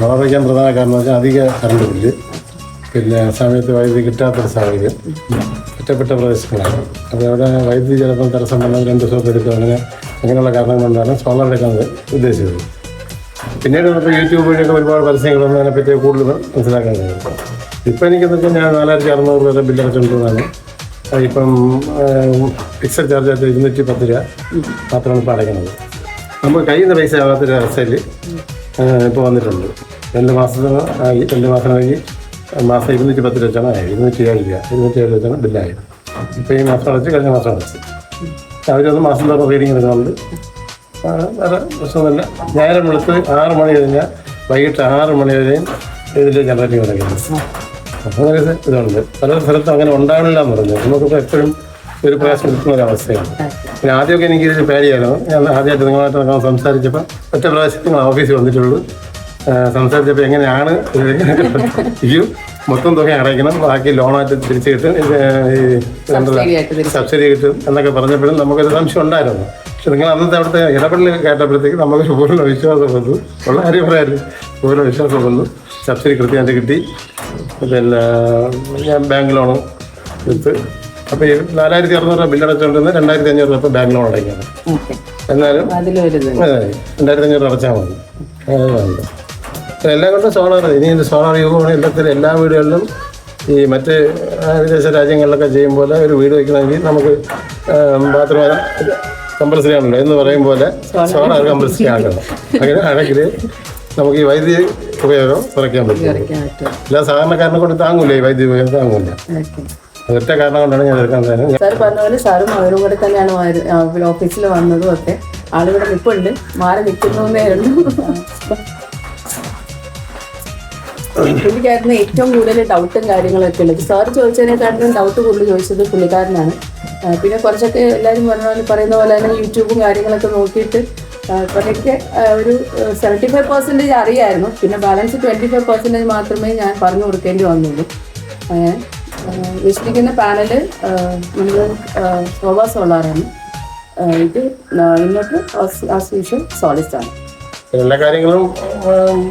Solar വയ്ക്കാൻ പ്രധാന കാരണം വെച്ചാൽ അധിക കറണ്ട് ബില്ല് പിന്നെ സമയത്ത് വൈദ്യുതി കിട്ടാത്തൊരു സാഹചര്യം. ഒറ്റപ്പെട്ട പ്രദേശങ്ങളാണ്. അപ്പോൾ അവിടെ വൈദ്യുതി ചിലപ്പോൾ തടസ്സം വന്നാൽ രണ്ട് ദിവസം എടുക്കും അങ്ങനെ അങ്ങനെയുള്ള കാരണം കൊണ്ടാണ് സോളാർ എടുക്കാൻ ഉദ്ദേശിച്ചത്. പിന്നീട് നമുക്ക് യൂട്യൂബ് വഴിയൊക്കെ ഒരുപാട് പരസ്യങ്ങളൊന്നും അതിനെപ്പറ്റി കൂടുതൽ മനസ്സിലാക്കാൻ കഴിയും. ഇപ്പം എനിക്ക് വെച്ചാൽ ഞാൻ നാലായിരത്തി അറുന്നൂറ് രൂപ ബില്ല് അടച്ചുകൊണ്ടിരുന്നതാണ് ഇപ്പം ഫിക്സഡ് ചാർജ് ആയിട്ട് ഇരുന്നൂറ്റി പത്ത് രൂപ മാത്രമാണ് ഇപ്പോൾ അടയ്ക്കുന്നത്. നമുക്ക് കയ്യിൽ നിന്ന് പൈസ ആകാത്തൊരു അവസ്ഥയിൽ ഇപ്പോൾ വന്നിട്ടുണ്ട്. രണ്ട് മാസത്തിന് രണ്ട് കഴിഞ്ഞ് മാസം ഇരുന്നൂറ്റി പത്ത് വെച്ചാണ് ആയത് ഇരുന്നൂറ്റി ഏഴ് രൂപ ഇരുന്നൂറ്റി ഏഴ് വെച്ചാണ് ബില്ലായത്. ഇപ്പോൾ ഈ മാസം അടച്ച് കഴിഞ്ഞ മാസം അടച്ച്. അവരൊന്ന് മാസം തോറും റീഡിങ് എടുക്കുന്നുണ്ട്. വേറെ പ്രശ്നമൊന്നുമില്ല. ഞായറും വെളുത്ത് ആറ് മണി കഴിഞ്ഞാൽ വൈകിട്ട് ആറ് മണി വരെയും ഇതിൽ ജനറേറ്റിംഗ് നടക്കുന്നത് അപ്പോൾ അങ്ങനെ ഇതുണ്ട്. പല സ്ഥലത്തും അങ്ങനെ ഉണ്ടാവില്ല എന്ന് പറഞ്ഞു. നമുക്കിപ്പോൾ എപ്പോഴും ഒരു പ്രയാസം എടുക്കുന്ന ഒരു അവസ്ഥയാണ്. പിന്നെ ആദ്യമൊക്കെ എനിക്ക് പേടിയായിരുന്നു. ഞാൻ ആദ്യമായിട്ട് നിങ്ങളുമായിട്ട് നമ്മൾ സംസാരിച്ചപ്പോൾ ഒറ്റ പ്രാവശ്യം നിങ്ങൾ ഓഫീസിൽ വന്നിട്ടുള്ളൂ. സംസാരിച്ചപ്പോൾ എങ്ങനെയാണ് ഇത് മൊത്തം തുക അടയ്ക്കണം ബാക്കി ലോണായിട്ട് തിരിച്ചു കിട്ടും ഈ സബ്സിഡി കിട്ടും എന്നൊക്കെ പറഞ്ഞപ്പോഴും നമുക്കൊരു സംശയം ഉണ്ടായിരുന്നു. പക്ഷെ നിങ്ങൾ അന്നത്തെ അവിടുത്തെ ഇടപെടൽ കേട്ടപ്പോഴത്തേക്ക് നമുക്ക് പൂർണ വിശ്വാസം വന്നു. ഉള്ള കാര്യം പറയാറ് പൂർണ വിശ്വാസം വന്നു. സബ്സിഡി കൃത്യമായിട്ട് കിട്ടി. പിന്നെ ഞാൻ ബാങ്ക് ലോൺ എടുത്ത്. അപ്പോൾ ഈ നാലായിരത്തി അറുന്നൂറ് രൂപ ബില്ലടച്ചുകൊണ്ടിരുന്ന രണ്ടായിരത്തി അഞ്ഞൂറ് രൂപ ബാങ്ക് ലോൺ അടയ്ക്കാണ്. എന്നാലും രണ്ടായിരത്തി അഞ്ഞൂറ് അടച്ചാൽ മതി. അതാണ് എല്ലാം കൊണ്ടും സോളാർ ഇനി സോളാർ യുഗമാണ്. എല്ലാത്തിലും എല്ലാ വീടുകളിലും ഈ മറ്റ് വിദേശ രാജ്യങ്ങളിലൊക്കെ ചെയ്യും പോലെ ഒരു വീട് വയ്ക്കണമെങ്കിൽ നമുക്ക് ബാത്റൂം കമ്പൽസറി ആണല്ലോ. എന്ന് പറയും പോലെ സോളാർ കമ്പൽസറി ആക്കണം അങ്ങനെ ആണെങ്കിൽ നമുക്ക് ഈ വൈദ്യുതി ഉപയോഗം കുറയ്ക്കാൻ പറ്റും. എല്ലാ സാധാരണക്കാരനെ കൊണ്ട് താങ്ങൂല ഈ വൈദ്യുതി ഉപയോഗം? താങ്ങൂല. ഒറ്റ കാരണം കൊണ്ടാണ് ഞാൻ എടുക്കാൻ തരുന്നത്. സാർ പറഞ്ഞ പോലെ സാറും അവരും കൂടെ തന്നെയാണ് ഓഫീസിൽ വന്നതും ഒക്കെ. ആളുകളുടെ നിൽപ്പുണ്ട് മാറി നിൽക്കുന്നേ ഉള്ളൂ. എനിക്കായിരുന്നു ഏറ്റവും കൂടുതൽ ഡൗട്ടും കാര്യങ്ങളൊക്കെ ഉള്ളത്. സാർ ചോദിച്ചതിനെക്കാട്ടിലും ഡൗട്ട് കൂടുതൽ ചോദിച്ചത് പുള്ളിക്കാരനാണ്. പിന്നെ കുറച്ചൊക്കെ എല്ലാവരും പറഞ്ഞ പോലെ പറയുന്ന പോലെ തന്നെ യൂട്യൂബും കാര്യങ്ങളൊക്കെ നോക്കിയിട്ട് കുറേയൊക്കെ ഒരു സെവന്റി ഫൈവ് പെർസെന്റേജ് അറിയായിരുന്നു. പിന്നെ ബാലൻസ് ട്വന്റി ഫൈവ് പെർസെന്റേജ് മാത്രമേ ഞാൻ പറഞ്ഞു കൊടുക്കേണ്ടി വന്നുള്ളൂ. വിശ്വസിക്കുന്ന പാനൽ നമ്മൾ സോളാറാണ് ഇത് ഇന്നത്തെ ആസ് യൂഷ്വൽ സോളിസ്റ്റ് ആണ്. എല്ലാ കാര്യങ്ങളും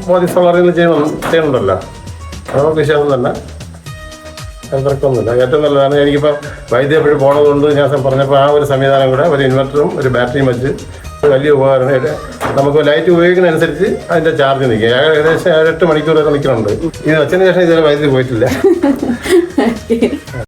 മോദി സോളാറിൽ ചെയ്യണം ചെയ്യണമല്ലോ അത് വിഷയമൊന്നും തന്നെ തിരക്കൊന്നുമില്ല ഏറ്റവും നല്ലതാണ് എനിക്കിപ്പോൾ വൈദ്യുതി എപ്പോഴും പോണതുകൊണ്ട് ഞാൻ പറഞ്ഞപ്പോൾ ആ ഒരു സംവിധാനം കൂടെ ഒരു ഇൻവെർട്ടറും ഒരു ബാറ്ററിയും വെച്ച് വലിയ ഉപകരണം നമുക്ക് ലൈറ്റ് ഉപയോഗിക്കുന്ന അനുസരിച്ച് അതിന്റെ ചാർജ് നിൽക്കുക ഏകദേശം ഏഴെട്ട് മണിക്കൂറൊക്കെ നിൽക്കുന്നുണ്ട്. ഇത് വെച്ചതിന് ശേഷം ഇതുവരെ വൈദ്യുതി പോയിട്ടില്ല.